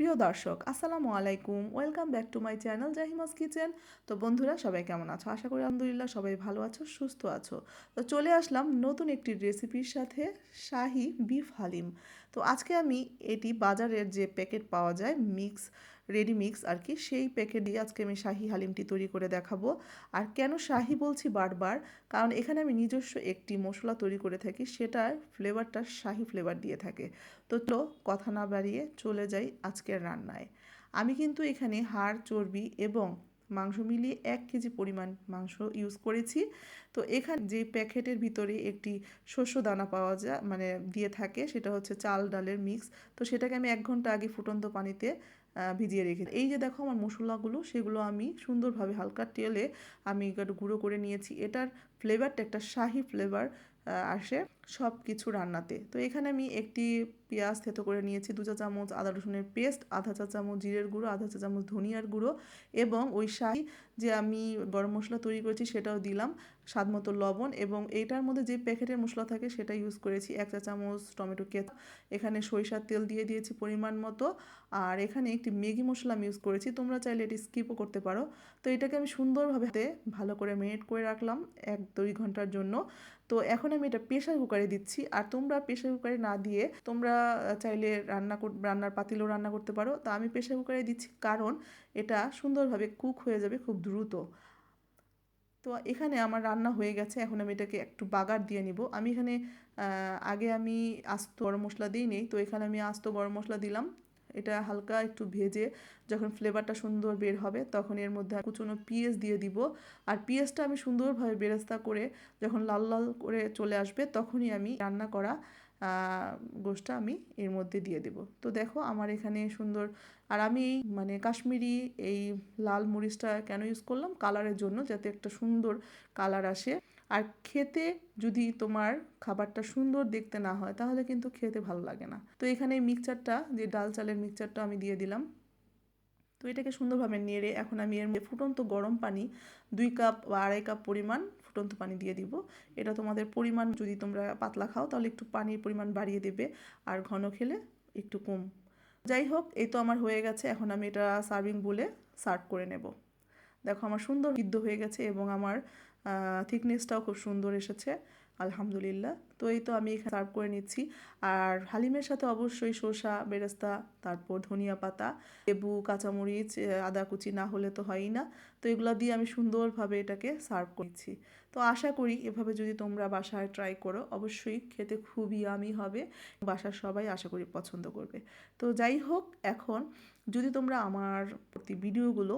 প্রিয় দর্শক, আসসালামু আলাইকুম। Welcome back to my channel Jahimas kitchen তো বন্ধুরা, সবাই কেমন আছো? আশা করি আলহামদুলিল্লাহ সবাই ভালো আছো, সুস্থ আছো। তো চলে আসলাম নতুন একটি রেসিপির সাথে, শাহি বিফ হালিম। তো আজকে আমি এটি বাজারের যে প্যাকেট পাওয়া যায় মিক্স রেডি মিক্স আর কি, সেই প্যাকেট দিয়ে আজকে আমি শাহি হালিমটি তৈরি করে দেখাবো। আর কেন শাহি বলছি বারবার? কারণ এখানে আমি নিজস্ব একটি মশলা তৈরি করে থাকি, সেটার ফ্লেভারটা শাহি ফ্লেভার দিয়ে থাকে। তো তো কথা না বাড়িয়ে চলে যাই আজকের রান্নায়। আমি কিন্তু এখানে হাড়, চর্বি এবং মাংস মিলিয়ে এক কেজি পরিমাণ মাংস ইউজ করেছি। তো এখানে যে প্যাকেটের ভিতরে একটি শস্য দানা পাওয়া যায় মানে দিয়ে থাকে, সেটা হচ্ছে চাল ডালের মিক্স তো সেটাকে আমি এক ঘণ্টা আগে ফুটন্ত পানিতে ভিজিয়ে রেখে এই যে দেখো আমার মশলাগুলো, সেগুলো আমি সুন্দরভাবে হালকা তেলে আমি একটু গুঁড়ো করে নিয়েছি। এটার ফ্লেভারটা একটা শাহি ফ্লেভার আসে। সব কিছু রান্নাতে। তো এখানে আমি একটি পেঁয়াজ থেতো করে নিয়েছি, দু চা চামচ আদা রসুনের পেস্ট, আধা চা চামচ জিরের গুঁড়ো, আধা চা চামচ ধনিয়ার গুঁড়ো এবং ওই শাহি যে আমি গরম মশলা তৈরি করেছি সেটাও দিলাম স্বাদ মতো লবণ এবং এইটার মধ্যে যে প্যাকেটের মশলা থাকে সেটা ইউজ করেছি এক চা চামচ টমেটো কেত এখানে সরিষার তেল দিয়ে দিয়েছি পরিমাণ মতো আর এখানে একটি ম্যাগি মশলা আমি ইউজ করেছি, তোমরা চাইলে এটি স্কিপও করতে পারো। তো এটাকে আমি সুন্দরভাবে ভালো করে মেরিনেট করে রাখলাম এক দুই ঘণ্টার জন্য। তো এখন আমি এটা প্রেশার কুকারে দিচ্ছি। আর তোমরা প্রেশার কুকারে না দিয়ে তোমরা চাইলে রান্না রান্নার পাতিলেও রান্না করতে পারো। তা আমি প্রেশার কুকারে দিচ্ছি কারণ এটা সুন্দরভাবে কুক হয়ে যাবে খুব দ্রুত। তো এখানে আমার রান্না হয়ে গেছে। এখন আমি এটাকে একটু বাগার দিয়ে নিব। আমি এখানে আগে আমি আস্ত গরম মশলা দিই নেই তো এখানে আমি আস্ত গরম মশলা দিলাম। এটা হালকা একটু ভেজে যখন ফ্লেভারটা সুন্দর বের হবে তখন এর মধ্যে কুচনো পিঁয়াজ দিয়ে দিব। আর পিঁয়াজটা আমি সুন্দরভাবে বেরেস্তা করে যখন লাল লাল করে চলে আসবে তখনই আমি রান্না করা গোষ্ঠটা আমি এর মধ্যে দিয়ে দেব। তো দেখো আমার এখানে সুন্দর, আর আমি এই মানে কাশ্মীরি এই লাল মরিচটা কেন ইউজ করলাম? কালারের জন্য যাতে একটা সুন্দর কালার আসে। আর খেতে যদি তোমার খাবারটা সুন্দর দেখতে না হয়, তাহলে কিন্তু খেতে ভালো লাগে না। তো এখানে মিক্সচারটা যে ডাল চালের মিক্সচারটা আমি দিয়ে দিলাম। তো এটাকে সুন্দরভাবে নেড়ে, এখন আমি এর ফুটন্ত গরম পানি দুই কাপ বা আড়াই কাপ পরিমাণ ফুটন্ত পানি দিয়ে দিব। এটা তোমাদের পরিমাণ যদি তোমরা পাতলা খাও, তাহলে একটু পানির পরিমাণ বাড়িয়ে দেবে আর ঘন খেলে একটু কম। যাই হোক, এই তো আমার হয়ে গেছে। এখন আমি এটা সার্ভিং বলে সার্ভ করে নেব। দেখো আমার সুন্দর সিদ্ধ হয়ে গেছে এবং আমার থিকনেসটাও খুব সুন্দর এসেছে। আলহামদুলিল্লাহ। তো এই তো আমি এখানে সার্ভ করে নিচ্ছি। আর হালিমের সাথে অবশ্যই শসা বেরেস্তা, তারপর ধনিয়া পাতা, লেবু, কাঁচামরিচ, আদা কুচি না হলে তো হয়ই না। তো এগুলো দিয়ে আমি সুন্দরভাবে এটাকে সার্ভ করছি তো আশা করি এভাবে যদি তোমরা বাসায় ট্রাই করো, অবশ্যই খেতে খুবই আমি হবে। বাসার সবাই আশা করি পছন্দ করবে। তো যাই হোক, এখন যদি তোমরা আমার প্রতি ভিডিওগুলো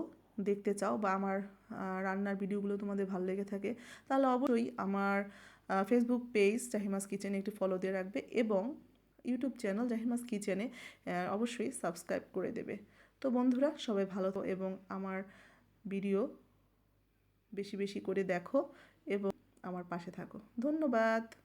দেখতে চাও বা আমার রান্নার ভিডিওগুলো তোমাদের ভালো লেগে থাকে, তাহলে অবশ্যই আমার ফেসবুক পেজ জাহিমাস কিচেনে একটি ফলো দিয়ে রাখবে এবং ইউটিউব চ্যানেল জাহিমাস কিচেনে অবশ্যই সাবস্ক্রাইব করে দেবে। তো বন্ধুরা, সবাই ভালো এবং আমার ভিডিও বেশি বেশি করে দেখো এবং আমার পাশে থাকো। ধন্যবাদ।